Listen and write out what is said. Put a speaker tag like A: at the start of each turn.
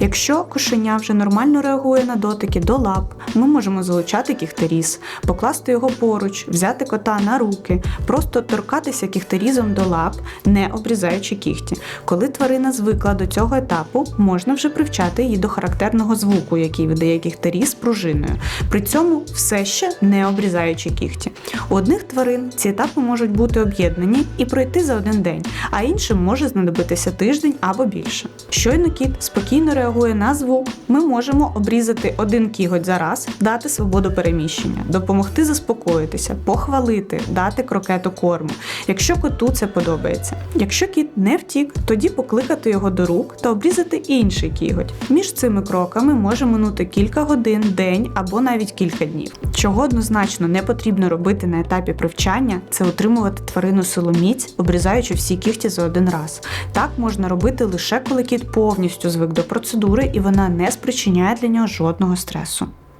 A: Якщо кошеня вже нормально реагує на дотики до лап, ми можемо залучати кіхтеріз, покласти його поруч, взяти кота на руки, просто торкатися кіхтерізом до лап, не обрізаючи кігті. Коли тварина звикла до цього етапу, можна вже привчати її до характерного звуку, який видає кіхтеріз пружиною. При цьому все ще не обрізаючи кігті. У одних тварин ці етапи можуть бути об'єднані і пройти за один день, а іншим може знадобитися тиждень або більше. Щойно кіт спокійно реагує на звук, ми можемо обрізати один кіготь за раз, дати свободу переміщення, допомогти заспокоїтися, похвалити, дати крокету корму, якщо коту це подобається. Якщо кіт не втік, тоді покликати його до рук та обрізати інший кіготь. Між цими кроками може минути кілька годин, день або навіть кілька днів. Чого однозначно не потрібно робити на етапі привчання, це утримувати тварину силоміць, обрізаючи всі кігті за один раз. Так можна робити лише коли кіт повністю звик до процедури і вона не спричиняє для нього жодного стресу.